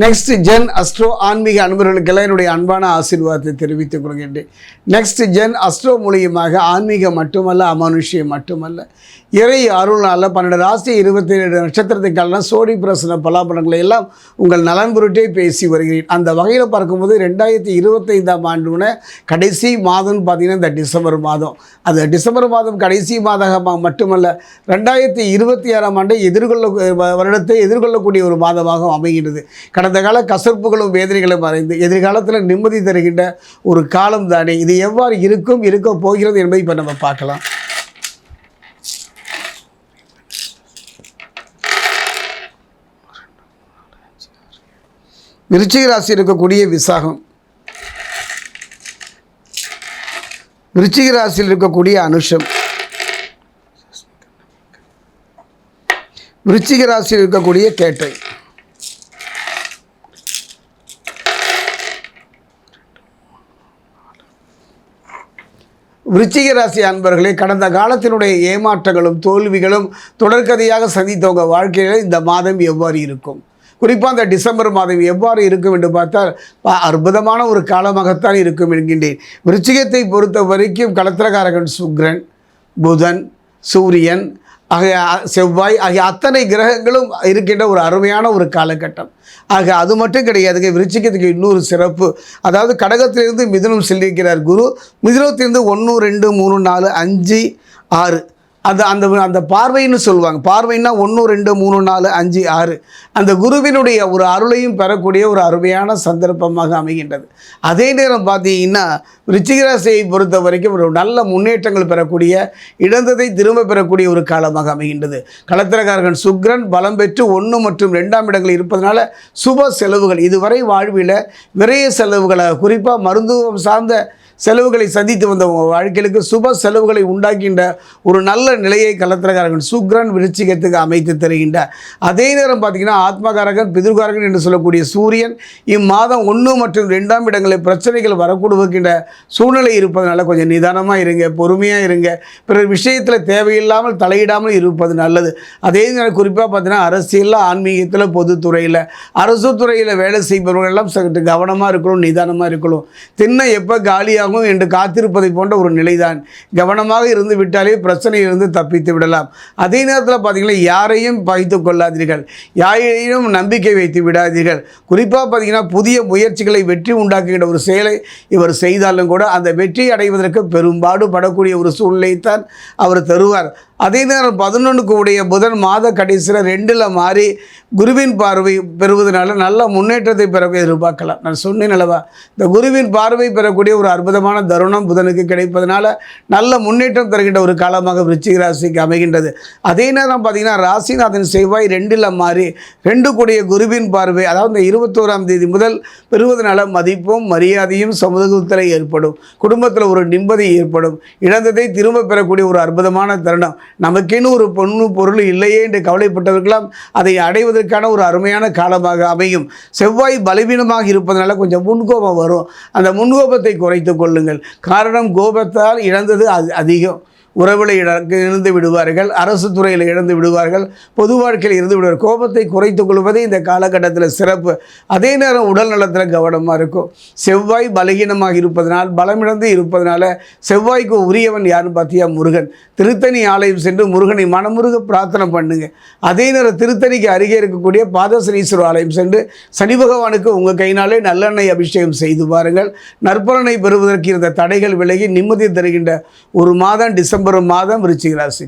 Next gen astro ஆன்மீக அன்பர்களுக்கெல்லாம் என்னுடைய அன்பான ஆசீர்வாதத்தை தெரிவித்துக் கொள்கின்றேன். நெக்ஸ்ட் ஜென் அஸ்ட்ரோ மூலியமாக ஆன்மீகம் மட்டுமல்ல அமானுஷ்யம் மட்டுமல்ல இறை அருள்னால பன்னெண்டு ராசி இருபத்தி ஏழு நட்சத்திரத்துக்கெல்லாம் சோடி பிரசன பலாபலங்களை எல்லாம் உங்கள் நலன் பொருட்டே பேசி வருகிறேன். அந்த வகையில் பார்க்கும்போது ரெண்டாயிரத்தி இருபத்தைந்தாம் ஆண்டுன கடைசி மாதம்னு பார்த்தீங்கன்னா இந்த டிசம்பர் மாதம். அது டிசம்பர் மாதம் கடைசி மாதமாக மட்டுமல்ல ரெண்டாயிரத்தி இருபத்தி ஆறாம் ஆண்டை எதிர்கொள்ள வருடத்தை எதிர்கொள்ளக்கூடிய ஒரு மாதமாக அமைகிறது கடந்த கால கசப்புகளும் வேதனைகளும் மறைந்து எதிர்காலத்தில் நிம்மதி தருகின்ற ஒரு காலம் தானே. இது எவ்வாறு இருக்கும் இருக்க போகிறது என்பதை இப்போ நம்ம பார்க்கலாம். விருச்சிக ராசி இருக்கக்கூடிய விசாகம். விருச்சிக ராசியில் இருக்கக்கூடிய அனுஷம். விருச்சிக ராசியில் இருக்கக்கூடிய கேட்டை. விருச்சிக ராசி அன்பர்களே கடந்த காலத்தினுடைய ஏமாற்றங்களும் தோல்விகளும் தொடர்கதையாக சந்தித்தவங்க வாழ்க்கையில் இந்த மாதம் எவ்வாறு இருக்கும்? குறிப்பாக அந்த டிசம்பர் மாதம் எவ்வாறு இருக்கும் என்று பார்த்தால் அற்புதமான ஒரு காலமாகத்தான் இருக்கும் என்கின்றேன். விருச்சிகத்தை பொறுத்த வரைக்கும் கலத்திரகாரகன் சுக்ரன் புதன் சூரியன் ஆகிய செவ்வாய் ஆகிய அத்தனை கிரகங்களும் இருக்கின்ற ஒரு அருமையான ஒரு காலகட்டம். ஆக அது மட்டும் கிடையாதுங்க விருச்சிக்கத்துக்கு இன்னொரு சிறப்பு. அதாவது கடகத்திலிருந்து மிதுனம் செல்லிருக்கிறார் குரு. மிதுனத்திலிருந்து ஒன்று ரெண்டு மூணு நாலு அஞ்சு ஆறு. அது அந்த அந்த பார்வைன்னு சொல்லுவாங்க. பார்வைன்னா ஒன்று ரெண்டு மூணு நாலு அஞ்சு ஆறு. அந்த குருவினுடைய ஒரு அருளையும் பெறக்கூடிய ஒரு அருமையான சந்தர்ப்பமாக அமைகின்றது. அதே நேரம் பார்த்தீங்கன்னா ரிச்சிகராசியை பொறுத்த வரைக்கும் ஒரு நல்ல முன்னேற்றங்கள் பெறக்கூடிய இழந்ததை திரும்ப பெறக்கூடிய ஒரு காலமாக அமைகின்றது. களத்திரக்காரகன் சுக்ரன் பலம் பெற்று ஒன்று மற்றும் ரெண்டாம் இடங்கள் இருப்பதனால சுப செலவுகள். இதுவரை வாழ்வில் விரைய செலவுகளை குறிப்பாக மருத்துவம் சார்ந்த செலவுகளை சந்தித்து வந்தவங்க வாழ்க்கைகளுக்கு சுப செலவுகளை உண்டாக்கின்ற ஒரு நல்ல நிலையை கலத்திரகாரகன் சுக்ரன் விருச்சிகத்துக்கு அமைத்து தருகின்ற. அதே நேரம் பார்த்தீங்கன்னா ஆத்மகாரகன் பிதிர்காரகன் என்று சொல்லக்கூடிய சூரியன் இம்மாதம் ஒன்று மற்றும் ரெண்டாம் இடங்களில் பிரச்சனைகள் வரக்கூடுகின்ற சூழ்நிலை இருப்பதனால கொஞ்சம் நிதானமாக இருங்க பொறுமையாக இருங்க. பிறர் விஷயத்தில் தேவையில்லாமல் தலையிடாமல் இருப்பது நல்லது. அதே நேரம் குறிப்பாக பார்த்தீங்கன்னா அரசியலில் ஆன்மீகத்தில் பொதுத்துறையில் அரசு துறையில் வேலை செய்பவர்கள் எல்லாம் சற்று கவனமாக இருக்கணும் நிதானமாக இருக்கணும். தின்ன எப்போ காலியாகும் என்று காத்திருப்பதை போன்ற ஒரு நிலைதான். கவனமாக இருந்து விட்டாலே பிரச்சனையிலிருந்து தப்பித்து விடலாம். அதே நேரத்தில் பார்த்தீங்கன்னா யாரையும் பகைத்து கொள்ளாதீர்கள். யாரையும் நம்பிக்கை வைத்து விடாதீர்கள். குறிப்பாக பார்த்தீங்கன்னா புதிய முயற்சிகளை வெற்றி உண்டாக்குகின்ற ஒரு செயலை இவர் செய்தாலும் கூட அந்த வெற்றி அடைவதற்கு பெரும்பாடு படக்கூடிய ஒரு சூழ்நிலைத்தான் அவர் தருவார். அதே நேரம் பதினொன்றுக்கு உடைய புதன் மாத கடைசியில் ரெண்டில் மாறி குருவின் பார்வை பெறுவதனால நல்ல முன்னேற்றத்தை பெற எதிர்பார்க்கலாம். நான் சொன்னேன் அல்லவா? இந்த குருவின் பார்வை பெறக்கூடிய ஒரு அற்புதமான தருணம் புதனுக்கு கிடைப்பதனால நல்ல முன்னேற்றம் தருகின்ற ஒரு காலமாக விருச்சிக ராசிக்கு அமைகின்றது. அதே நேரம் பார்த்தீங்கன்னா ராசிநாதன் செவ்வாய் ரெண்டில் மாறி ரெண்டு கூடிய குருவின் பார்வை அதாவது இந்த இருபத்தோராம் தேதி முதல் பெறுவதனால மதிப்பும் மரியாதையும் சமூகத்தில் ஏற்படும். குடும்பத்தில் ஒரு நிம்மதி ஏற்படும். இழந்ததை திரும்ப பெறக்கூடிய ஒரு அற்புதமான தருணம். நமக்கேன்னு ஒரு பொண்ணு பொருள் இல்லையே என்று கவலைப்பட்டவர்களாம் அதை அடைவதற்கான ஒரு அருமையான காலமாக அமையும். செவ்வாய் பலவீனமாக இருப்பதனால கொஞ்சம் முன்கோபம் வரும். அந்த முன்கோபத்தை குறைத்து கொள்ளுங்கள். காரணம் கோபத்தால் இழந்தது அது அதிகம். உறவில் இழந்து விடுவார்கள் அரசு துறையில் இழந்து விடுவார்கள் பொது வாழ்க்கையில் இருந்து விடுவார் கோபத்தை குறைத்துக் கொள்வதே இந்த காலகட்டத்தில் சிறப்பு. அதே நேரம் உடல் நலத்தில் கவனமாக இருக்கும். செவ்வாய் பலகீனமாக இருப்பதனால் பலமிழந்து இருப்பதனால செவ்வாய்க்கு உரியவன் யாருன்னு பார்த்தியா முருகன். திருத்தணி ஆலயம் சென்று முருகனை மனமுருக பிரார்த்தனை பண்ணுங்க. அதே நேரம் திருத்தணிக்கு அருகே இருக்கக்கூடிய பாதசனீஸ்வரர் ஆலயம் சென்று சனி பகவானுக்கு உங்கள் கையினாலே நல்லெண்ணெய் அபிஷேகம் செய்து பாருங்கள். நற்பலனை பெறுவதற்கு இருந்த தடைகள் விலகி நிம்மதி தருகின்ற ஒரு மாதம் டிசம்பர் மாதம் விருச்சிக ராசி.